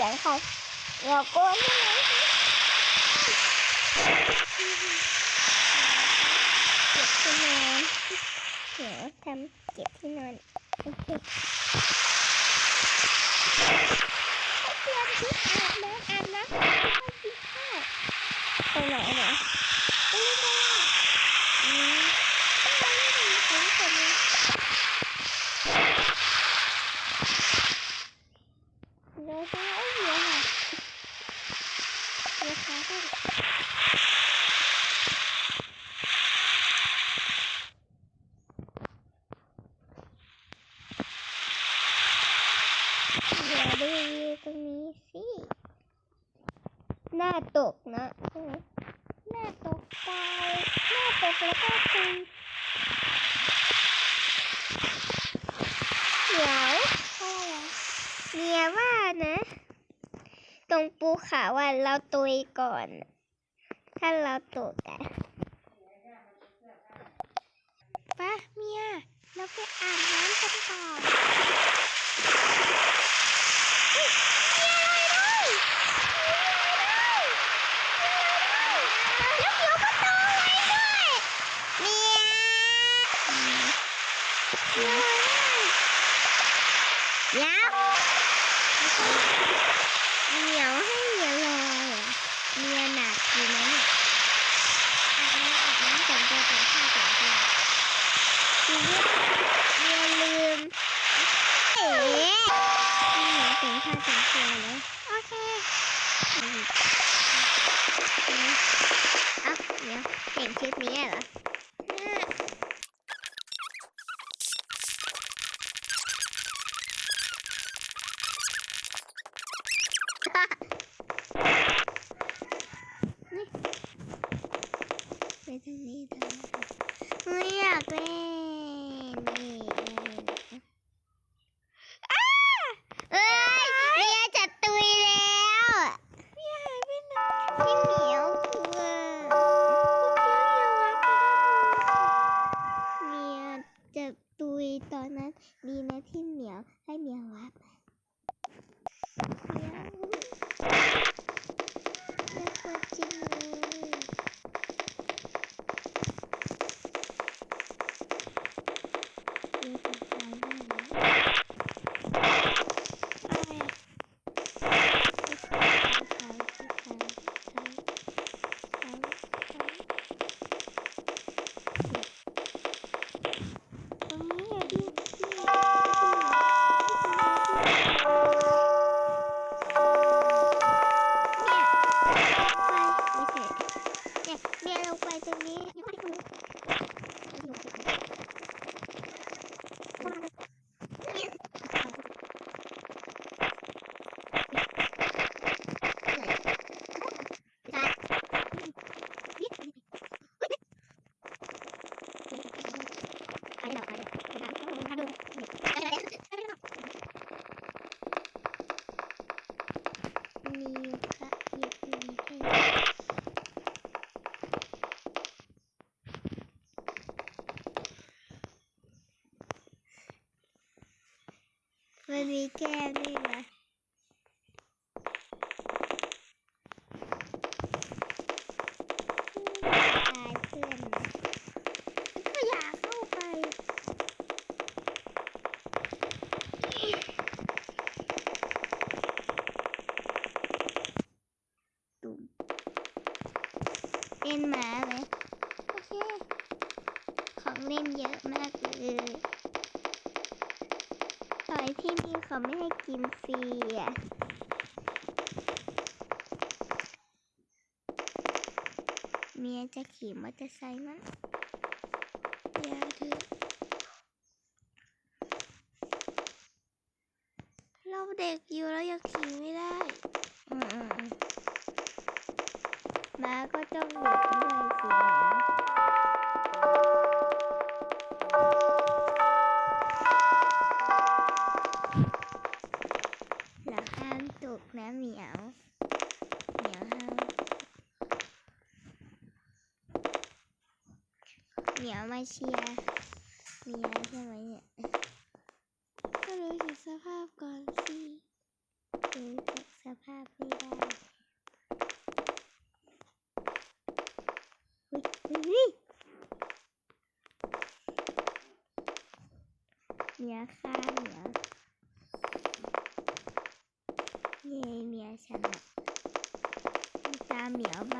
สียงเขาเดี๋ยวโกนเจ็บที่นอนเดี๋ยวทำเก็บที่นอนโอเค Thank you. งปูเขาว่าเราตุยก่อน ถ้าเราตุยกันปะเมียเราไปอาบน้ำกันต่อ อย่าลืมเอ๋ถึงค่าถึงเชียวเลยโอเคอะเดี๋ยวเก่งคลิปนี้เหรอฮ่า Xe 妹 ที่นี่เขาไม่ให้กินฟรีอะเมียจะขี่มอเตอร์ไซค์มั้งยาเถเราเด็กอยู่เราอยากขี่ไม่ได้ อืมอืาก็จะองเด็กด้วยสิ เชียมีอะไรใช่ไหมเนี่ยก็รู้ถึงสภาพก่อนสิรู้ถึงสภาพไม่ได้วิเมียฆ่าเมียเย่เมียชนะตาเหมียวมา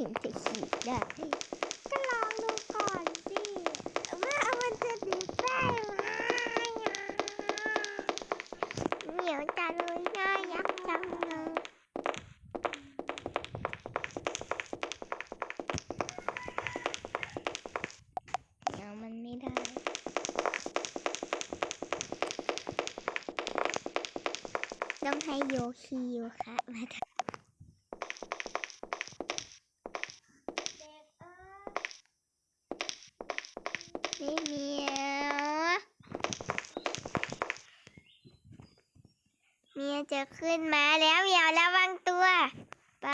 ถึงจะขี่ได้ ก็ลองดูก่อนสิว่ามันจะดีได้ไหมเหมียวจังเลยน่ายักจังเลยเดี๋ยวมันไม่ได้ต้องให้โยคีโยคะมาทำไม่เหมียวเมียจะ ขึ้นมาแล้วเหมียวระวังตัว ไป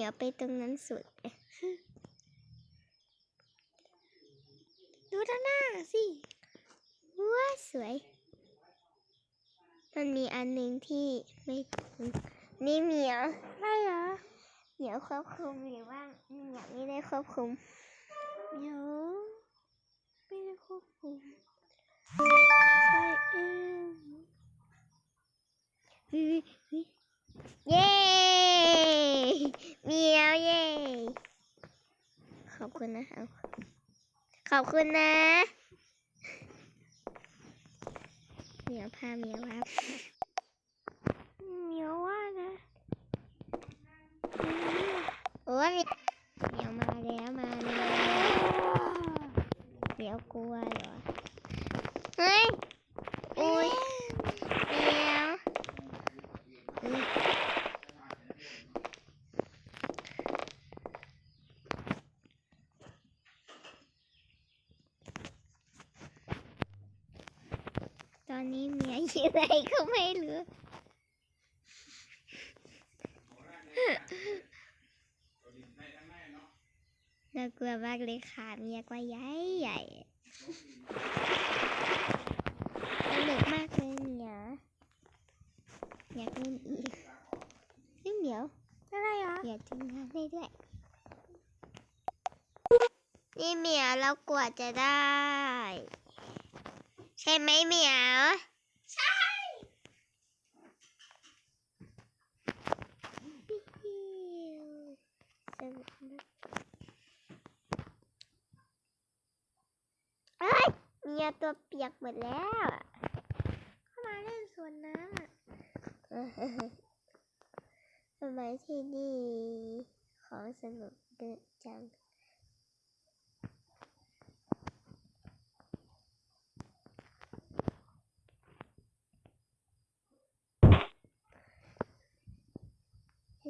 มเหมียวไปตรงนั้นสุดดูด้านหน้าสิว้าสวย มันมีอันหนึ่งที่ไม่นี่เหมียวใช่เหรอเหมียวควบคุมหรือว่าเหมียวไม่ได้ควบคุมเหมียวไม่ได้ควบคุมไปเองเฮ้ย เฮ้ยเย้เหมียวเย้ขอบคุณนะครับขอบคุณนะเหมียวพาเหมียวครับเหมียวว่านะโอ้ยเหมียวมาแล้วมาแล้วเหมียวกลัวเหรอเฮ้ยโอ้ย อนนี้เมียอยู่ไหนก็ไม่รู้น่ากลัวมากเลยค่ะเมียกว่าใหญ่ใหญ่สนุกมากเลยเมียวอยากเล่นอีกนี่เหมียวอะไรอะอยากทำงานได้ด้วยนี่เมียวเรากว่าจะได้ ใช่ไหมเหมียว ใช่สนุกมากเอ้ยเมียตัวเปียกหมดแล้ว เข้ามาเล่นสวนน้ำอะทำไมที่นี่ของสนุกเยอะจัง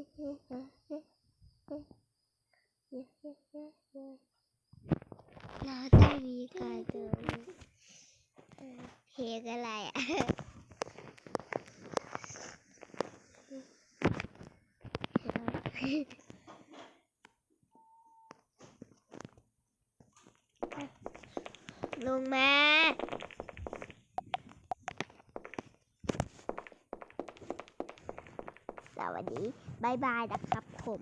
เราต้องมีการดูเพลงอะไรอะ ลงมา ส วัสดีบายบายนะครับ